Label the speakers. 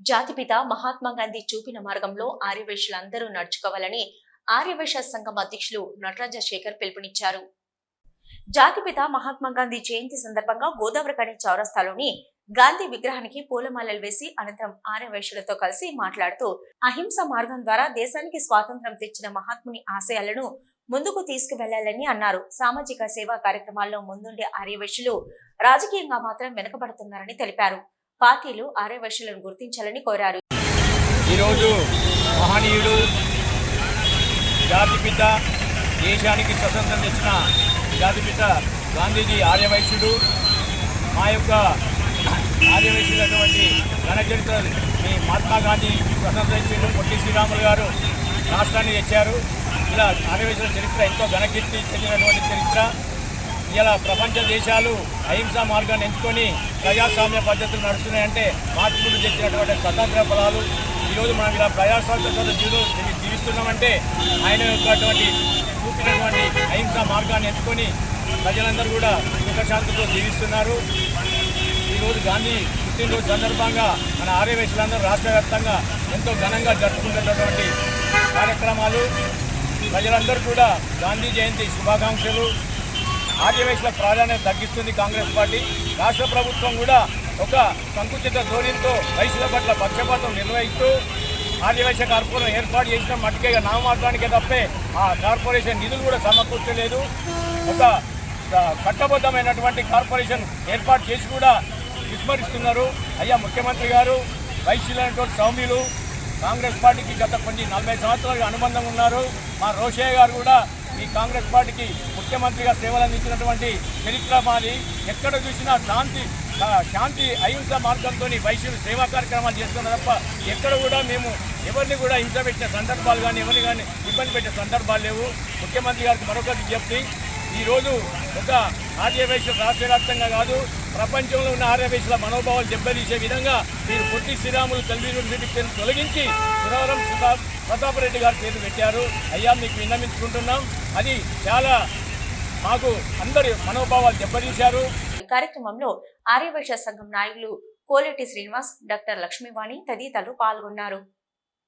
Speaker 1: జాతిపిత మహాత్మా గాంధీ చూపిన మార్గంలో ఆర్యవైశ్యులందరూ నడుచుకోవాలని ఆర్యవైశ్య సంఘం అధ్యక్షులు నటరాజ శేఖర్ పిలుపునిచ్చారు. జాతిపిత మహాత్మా గాంధీ జయంతి సందర్భంగా గోదావరికని చౌరస్తాలోని గాంధీ విగ్రహానికి పూలమాలలు వేసి అనంతరం ఆర్యవైశ్యులతో కలిసి మాట్లాడుతూ అహింస మార్గం ద్వారా దేశానికి స్వాతంత్రం తెచ్చిన మహాత్ముని ఆశయాలను ముందుకు తీసుకువెళ్ళాలని అన్నారు. సామాజిక సేవా కార్యక్రమాల్లో ముందుండే ఆర్యవైశ్యులు రాజకీయంగా మాత్రం వెనుకబడుతున్నారని తెలిపారు. పార్టీలు ఆర్యవైశ్యులను గుర్తించాలని కోరారు.
Speaker 2: ఈరోజు మహనీయుడు జాతిపిత దేశానికి స్వతంత్రం తెచ్చిన జాతిపిత గాంధీజీ ఆర్యవైశ్యుడు మా యొక్క ఆర్యవైశ్యులటువంటి ఘనచరిత్ర మీ మహాత్మా గాంధీ స్వతంత్రం పొట్టి శ్రీరాములు గారు రాష్ట్రాన్ని తెచ్చారు. ఇలా ఆర్యవైశ్యుల చరిత్ర ఎంతో ఘనకీర్తి చెందినటువంటి చరిత్ర. ఇలా ప్రపంచ దేశాలు అహింసా మార్గాన్ని ఎంచుకొని ప్రజాస్వామ్య పద్ధతులు నడుస్తున్నాయంటే మార్పులు తెచ్చినటువంటి స్వతంత్ర ఫలాలు. ఈరోజు మనం ఇలా ప్రజాస్వామ్య జీవితం జీవిస్తున్నామంటే ఆయన యొక్క అటువంటి చూపినటువంటి అహింసా మార్గాన్ని ఎంచుకొని ప్రజలందరూ కూడా సుఖశాంతితో జీవిస్తున్నారు. ఈరోజు గాంధీ పుట్టినరోజు సందర్భంగా మన ఆర్యవేశులందరూ రాష్ట్ర వ్యాప్తంగా ఎంతో ఘనంగా జరుపుకుంటున్నటువంటి కార్యక్రమాలు. ప్రజలందరూ కూడా గాంధీ జయంతి శుభాకాంక్షలు. ఆర్యవైశ్యుల ప్రాధాన్యత తగ్గిస్తుంది కాంగ్రెస్ పార్టీ. రాష్ట్ర ప్రభుత్వం కూడా ఒక సంకుచిత ధోరణితో రైతుల పట్ల పక్షపాతం నిర్వహిస్తూ ఆర్యవైశ్య కార్పొరేషన్ ఏర్పాటు చేసిన మట్టికే నామమాత్రానికే తప్పే ఆ కార్పొరేషన్ నిధులు కూడా సమకూర్చలేదు. ఒక చట్టబద్ధమైనటువంటి కార్పొరేషన్ ఏర్పాటు చేసి కూడా విస్మరిస్తున్నారు. అయ్యా ముఖ్యమంత్రి గారు వైశ్యులైనటువంటి సౌమ్యులు కాంగ్రెస్ పార్టీకి గత కొన్ని నలభై సంవత్సరాలుగా అనుబంధం ఉన్నారు. మా రోషయ్య గారు కూడా ఈ కాంగ్రెస్ పార్టీకి ముఖ్యమంత్రిగా సేవలు అందించినటువంటి చరిత్ర మాది. ఎక్కడ చూసినా శాంతి శాంతి అహింస మార్గంతో వైశ్యులు సేవా కార్యక్రమాలు చేస్తున్నారు తప్ప ఎక్కడ కూడా మేము ఎవరిని కూడా హింస పెట్టిన సందర్భాలు కానీ ఎవరిని కానీ ఇబ్బంది పెట్టే సందర్భాలు లేవు. ముఖ్యమంత్రి గారికి మరొక విజ్ఞప్తి ఈరోజు ఒక ఆర్యవైశ్యులు రాష్ట్ర వ్యాప్తంగా కాదు ప్రపంచంలో ఉన్న ఆర్యవైశ్యుల మనోభావాలు దెబ్బతీసే విధంగా మీరు పొట్టి శ్రీరాములు కల్వీ యూనివర్సిటీ పేరు తొలగించి సురవరం ప్రతాప్ రెడ్డి గారి పేరు పెట్టారు. అయ్యా మీకు విన్నమించుకుంటున్నాం అది చాలా మాకు అందరి మనోభావాలు దెబ్బతీశారు.
Speaker 1: ఈ కార్యక్రమంలో ఆర్యవైశ్య సంఘం నాయకులు కోలేటి శ్రీనివాస్ డాక్టర్ లక్ష్మీవాణి తదితరులు పాల్గొన్నారు.